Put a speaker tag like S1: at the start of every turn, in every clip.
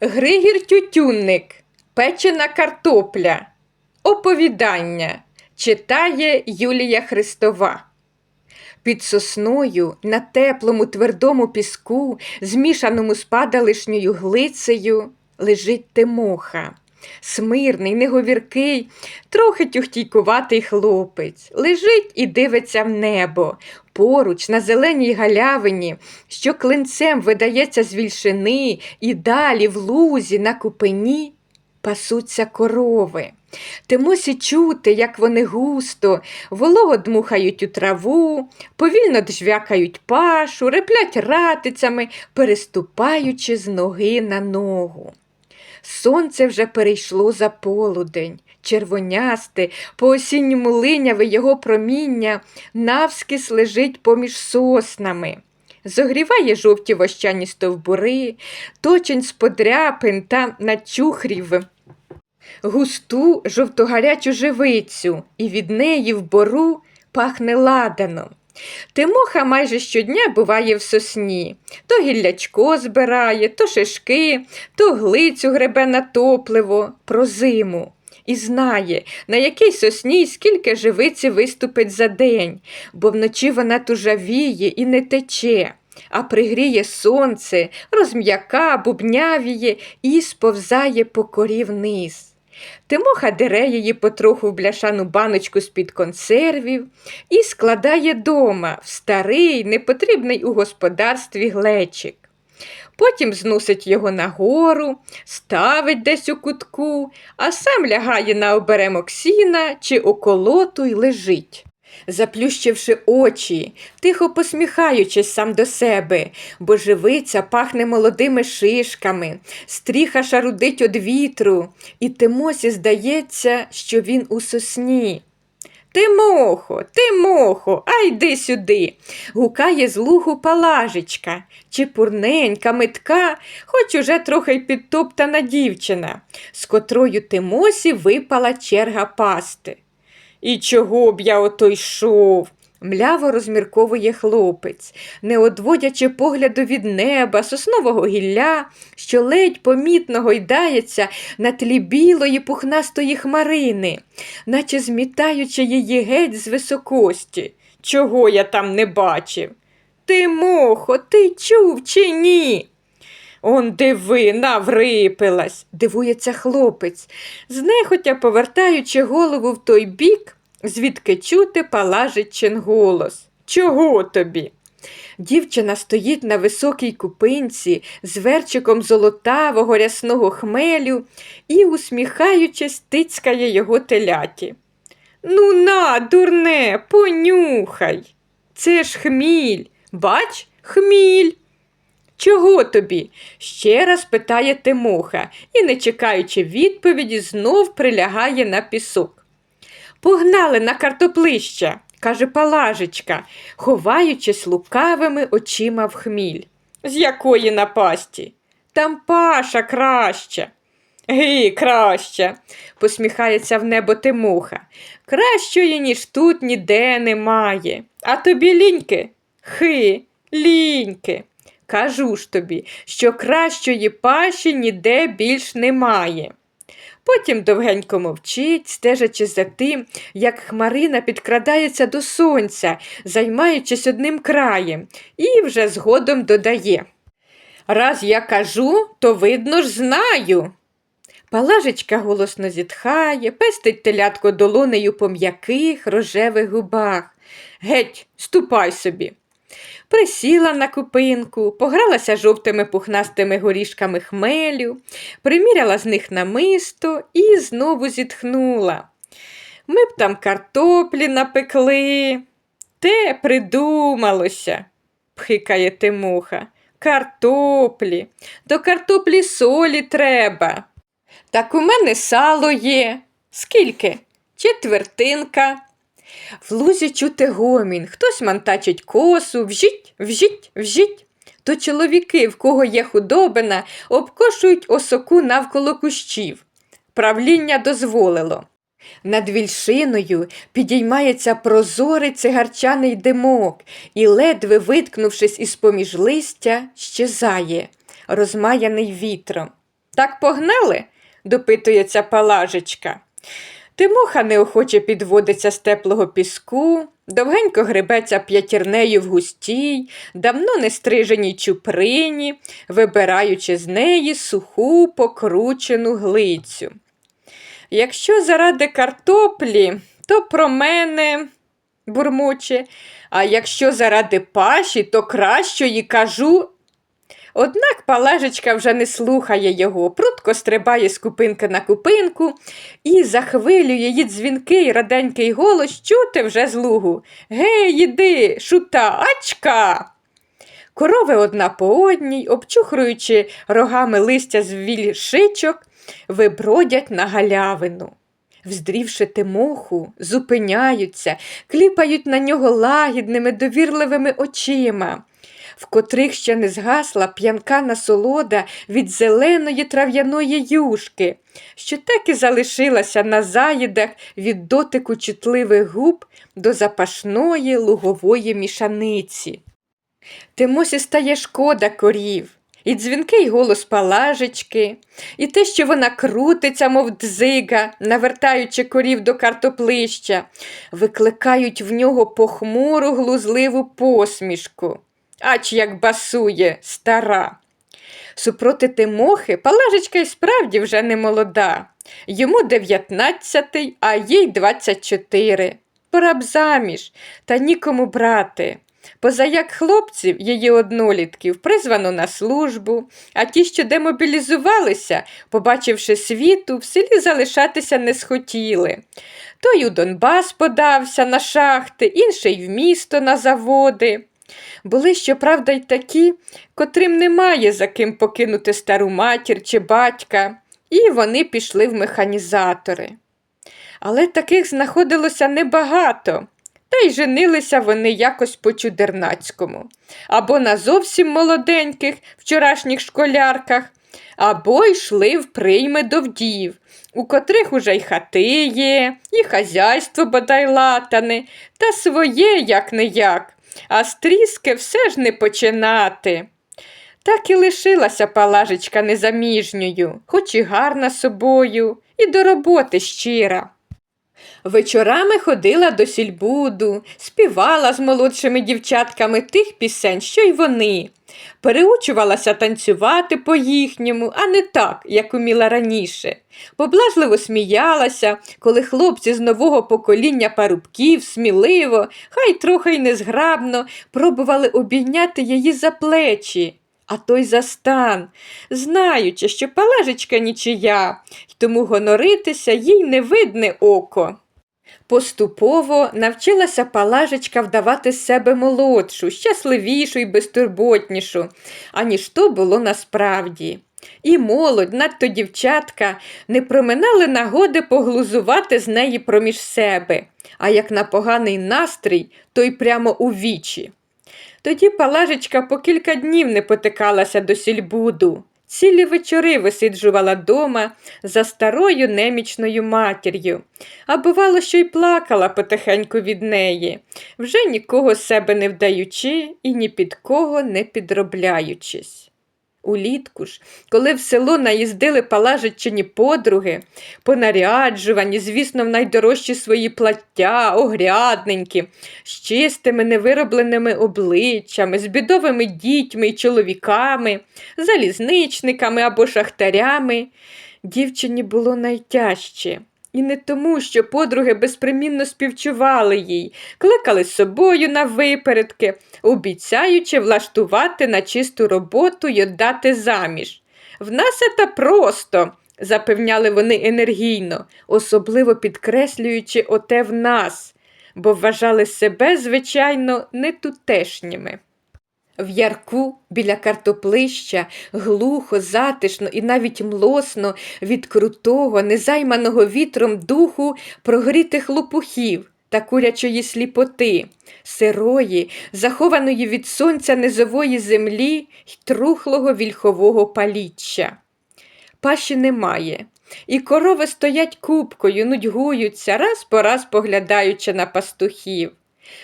S1: Григір Тютюнник, Печена картопля. Оповідання читає Юлія Христова. Під сосною на теплому твердому піску, змішаному з падалишньою глицею, лежить Тимоха. Смирний, неговіркий, трохи тюхтійкуватий хлопець, лежить і дивиться в небо. Поруч на зеленій галявині, що клинцем видається з вільшини, і далі в лузі на купині пасуться корови. Тимосі чути, як вони густо, волого дмухають у траву, повільно джвякають пашу, реплять ратицями, переступаючи з ноги на ногу. Сонце вже перейшло за полудень, червонясте, по осінньому линяве його проміння навскіс лежить поміж соснами. Зогріває жовті вощані стовбури, точень з подряпин та начухрів густу жовтогарячу живицю, і від неї в бору пахне ладаном. Тимоха майже щодня буває в сосні. То гіллячко збирає, то шишки, то глицю гребе на топливо, про зиму. І знає, на якій сосні скільки живиці виступить за день, бо вночі вона тужавіє і не тече, а пригріє сонце, розм'яка, бубнявіє і сповзає по корі вниз. Тимоха дере її потроху в бляшану баночку з-під консервів і складає дома в старий, непотрібний у господарстві глечик. Потім зносить його нагору, ставить десь у кутку, а сам лягає на оберемок сіна чи околоту й лежить. Заплющивши очі, тихо посміхаючись сам до себе, бо живиця пахне молодими шишками, стріха шарудить од вітру, і Тимосі здається, що він у сосні. Тимохо, Тимохо, а йди сюди. гукає з лугу палажечка, чепурненька, митка, хоч уже трохи й підтоптана дівчина, з котрою Тимосі випала черга пасти. І чого б я ото йшов? Мляво розмірковує хлопець, не одводячи погляду від неба, соснового гілля, що ледь помітно гойдається на тлі білої пухнастої хмарини, наче змітаючи її геть з високості. Чого я там не бачив? Ти, мохо, ти чув чи ні? Он диви, наврипилась, дивується хлопець, знехотя повертаючи голову в той бік, звідки чути палажичин голос. Чого тобі? Дівчина стоїть на високій купинці з верчиком золотавого рясного хмелю і, усміхаючись, тицькає його теляті. Ну на, дурне, понюхай. Це ж хміль. Бач, хміль. Чого тобі? ще раз питає Тимоха і, не чекаючи відповіді, знов прилягає на пісок. Погнали на картоплища, каже Палажечка, ховаючись лукавими очима в хміль. З якої напасті? Там паша краща. Ги, краща, посміхається в небо Тимоха. Кращої, ніж тут ніде немає. А тобі ліньки? Хи, ліньки. Кажу ж тобі, що кращої паші ніде більш немає. Потім довгенько мовчить, стежачи за тим, як хмарина підкрадається до сонця, займаючись одним краєм, і вже згодом додає. Раз я кажу, то видно ж знаю. Палажечка голосно зітхає, пестить телятко долонею по м'яких рожевих губах. Геть, ступай собі. Присіла на купинку, погралася жовтими пухнастими горішками хмелю, приміряла з них намисто і знову зітхнула. Ми б там картоплі напекли. Те придумалося, пхикає Тимуха. Картоплі, до картоплі солі треба. Так у мене сало є. Скільки? Четвертинка. В лузі чути гомін, хтось мантачить косу, вжіть, вжіть, вжіть. То чоловіки, в кого є худобина, обкошують осоку навколо кущів. Правління дозволило. Над вільшиною підіймається прозорий цигарчаний димок і, ледве виткнувшись із поміж листя, щезає, розмаяний вітром. Так погнали? допитується Палажечка. Тимоха неохоче підводиться з теплого піску, довгенько гребеться п'ятірнею в густій, давно не стриженій чуприні, вибираючи з неї суху покручену глицю. Якщо заради картоплі, то про мене бурмоче, а якщо заради паші, то кращої кажу. Однак Палежечка вже не слухає його, прутко стрибає з купинки на купинку і за хвилю її дзвінкий раденький голос чути вже з лугу. Гей, іди, шута, ачка. Корови одна по одній, обчухруючи рогами листя з вільшичок, вибродять на галявину. Вздрівши Тимоху, зупиняються, кліпають на нього лагідними, довірливими очима, в котрих ще не згасла п'янка насолода від зеленої трав'яної юшки, що так і залишилася на заїдах від дотику чутливих губ до запашної лугової мішаниці. Тимосі стає шкода корів, і дзвінкий голос палажечки, і те, що вона крутиться, мов дзига, навертаючи корів до картоплища, викликають в нього похмуру глузливу посмішку. Ач як басує, стара. Супроти Тимохи палажечка й справді вже не молода. Йому дев'ятнадцятий, а їй двадцять чотири. Пора б заміж, та нікому брати. Позаяк хлопців, її однолітків, призвано на службу, а ті, що демобілізувалися, побачивши світу, в селі залишатися не схотіли. Той у Донбас подався на шахти, інший в місто на заводи. Були, щоправда, й такі, котрим немає за ким покинути стару матір чи батька, і вони пішли в механізатори. Але таких знаходилося небагато, та й женилися вони якось по чудернацькому, або на зовсім молоденьких вчорашніх школярках, або йшли в прийми до вдів, у котрих уже й хати є, і хазяйство бодай латане, та своє як не як а стріски все ж не починати. Так і лишилася палажечка незаміжньою, хоч і гарна собою, і до роботи щира. Вечорами ходила до сільбуду, співала з молодшими дівчатками тих пісень, що й вони, переучувалася танцювати по їхньому, а не так, як уміла раніше. Поблажливо сміялася, коли хлопці з нового покоління парубків сміливо, хай трохи й незграбно, пробували обійняти її за плечі. А той за стан, знаючи, що палежечка нічия, й тому гоноритися їй не видне око. Поступово навчилася палажечка вдавати з себе молодшу, щасливішу і безтурботнішу, аніж то було насправді. І молодь, надто дівчатка, не проминали нагоди поглузувати з неї проміж себе, а як на поганий настрій, то й прямо у вічі. Тоді палажечка по кілька днів не потикалася до сільбуду. Цілі вечори висиджувала дома за старою немічною матір'ю, а бувало, що й плакала потихеньку від неї, вже нікого себе не вдаючи і ні під кого не підробляючись. Улітку ж, коли в село наїздили палажичині подруги, понаряджувані, звісно, в найдорожчі свої плаття, огрядненькі, з чистими невиробленими обличчями, з бідовими дітьми й чоловіками, залізничниками або шахтарями, дівчині було найтяжче. І не тому, що подруги безпримінно співчували їй, кликали з собою на випередки, обіцяючи влаштувати на чисту роботу й отдати заміж. В нас це просто, запевняли вони енергійно, особливо підкреслюючи оте в нас, бо вважали себе, звичайно, не тутешніми. В ярку біля картоплища глухо, затишно і навіть млосно від крутого, незайманого вітром духу прогрітих лопухів та курячої сліпоти, сирої, захованої від сонця низової землі й трухлого вільхового паліччя. Паші немає, і корови стоять купкою, нудьгуються, раз по раз поглядаючи на пастухів.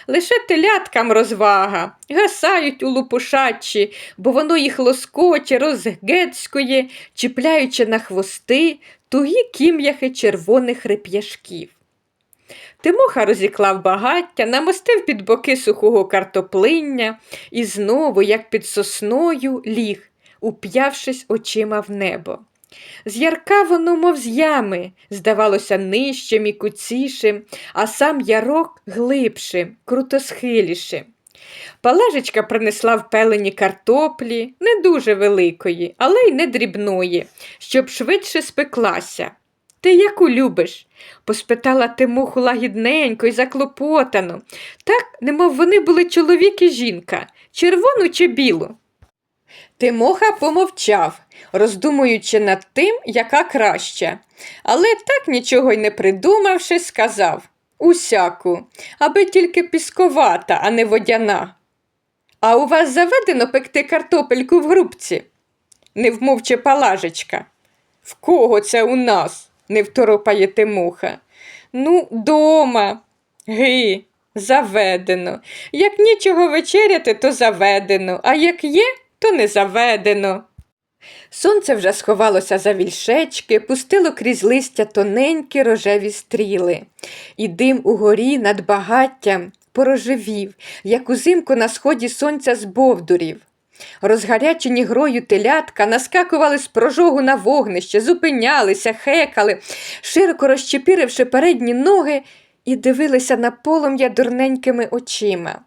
S1: Лише теляткам розвага, гасають у лупушачі, бо воно їх лоскоче, розгецькує, чіпляючи на хвости тугі кім'яхи червоних реп'яшків. Тимоха розіклав багаття, намостив під боки сухого картоплиння і знову, як під сосною, ліг, уп'явшись очима в небо. З ярка воно, мов з ями, здавалося нижчим і куцішим, а сам ярок глибшим, крутосхилішим. Палежечка принесла в пелені картоплі, не дуже великої, але й не дрібної, щоб швидше спеклася. Ти яку любиш? поспитала Тимоху лагідненько й заклопотано, так, немов вони були чоловік і жінка, червону чи білу. Тимоха помовчав, роздумуючи над тим, яка краща, але так нічого й не придумавши, сказав усяку, аби тільки пісковата, а не водяна. А у вас заведено пекти картопельку в грубці? не вмовче палажечка. В кого це у нас? не второпає Тимоха. Ну, дома. Ги, заведено. Як нічого вечеряти, то заведено, а як є, то не заведено. Сонце вже сховалося за вільшечки, пустило крізь листя тоненькі рожеві стріли, і дим угорі над багаттям порожевів, як узимку на сході сонця з бовдурів. Розгарячені грою телятка наскакували з прожогу на вогнище, зупинялися, хекали, широко розчепіривши передні ноги, і дивилися на полум'я дурненькими очима.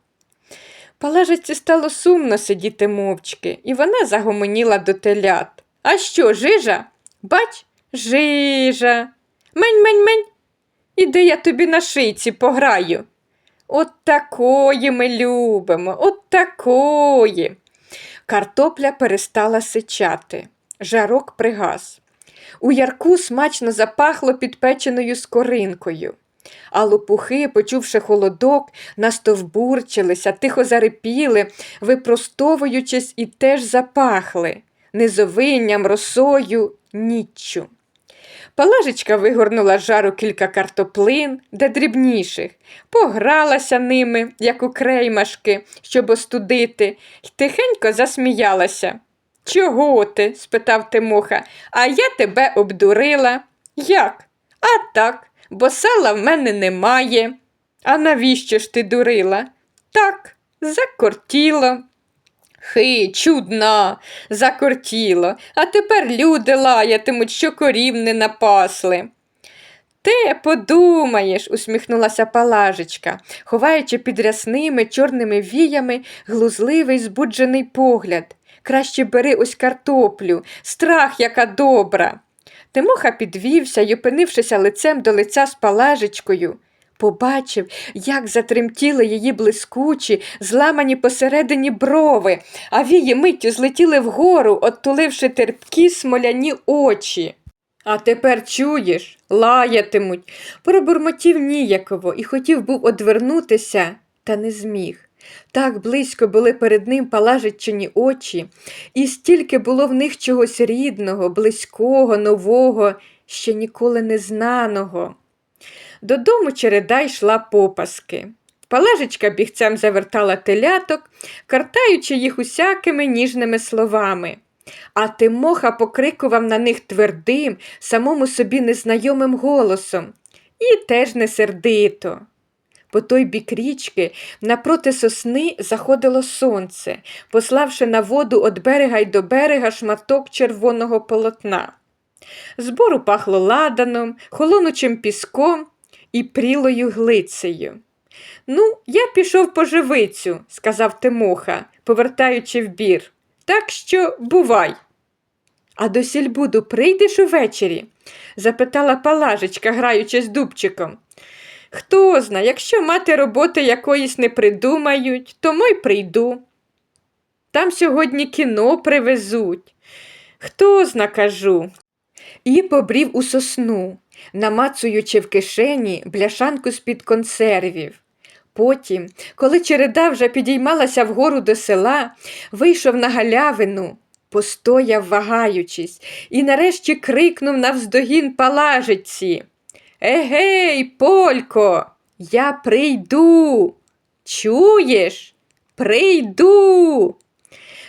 S1: Палажиці стало сумно сидіти мовчки, і вона загомоніла до телят. А що, жижа? Бач, жижа. Мень, мень, мень. Іди я тобі на шийці пограю. От такої ми любимо, от такої. Картопля перестала сичати, жарок пригас. У ярку смачно запахло підпеченою скоринкою. А лопухи, почувши холодок, настовбурчилися, тихо зарипіли, випростовуючись і теж запахли низовинням, росою, ніччю. Палажечка вигорнула з жару кілька картоплин, де дрібніших, погралася ними, як у креймашки, щоб остудити, й тихенько засміялася. Чого ти? спитав Тимоха, а я тебе обдурила. Як? А так, бо сала в мене немає. А навіщо ж ти дурила? Так, закортіло. Хи, чудна, закортіло, а тепер люди лаятимуть, що корів не напасли. Те подумаєш, усміхнулася Палажечка, ховаючи під рясними чорними віями глузливий збуджений погляд. Краще бери ось картоплю, страх, яка добра. Тимоха підвівся й, опинившися лицем до лиця з Палажечкою, побачив, як затремтіли її блискучі, зламані посередині брови, а вії миттю злетіли вгору, оттуливши терпкі смоляні очі. А тепер чуєш, лаятимуть, пробурмотів ніяково і хотів був одвернутися, та не зміг. Так близько були перед ним палажичені очі, і стільки було в них чогось рідного, близького, нового, ще ніколи не знаного. Додому череда йшла попаски. Палежечка бігцем завертала теляток, картаючи їх усякими ніжними словами. А Тимоха покрикував на них твердим, самому собі незнайомим голосом. І теж не сердито. По той бік річки напроти сосни заходило сонце, пославши на воду від берега й до берега шматок червоного полотна. Збору пахло ладаном, холонучим піском і прілою глицею. Ну, я пішов по живицю, сказав Тимоха, повертаючи в бір. Так що бувай. А до сільбуду прийдеш увечері? запитала Палажечка, граючи з дубчиком. Хто зна, якщо мати роботи якоїсь не придумають, то й прийду. Там сьогодні кіно привезуть. Хто зна, кажу. І побрів у сосну, намацуючи в кишені бляшанку з-під консервів. Потім, коли череда вже підіймалася вгору до села, вийшов на галявину, постояв, вагаючись, і нарешті крикнув навздогін палажиці. Егей, Полько, я прийду. Чуєш? Прийду.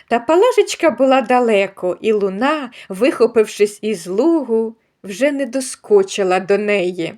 S1: Та палашечка була далеко, і луна, вихопившись із лугу, вже не доскочила до неї.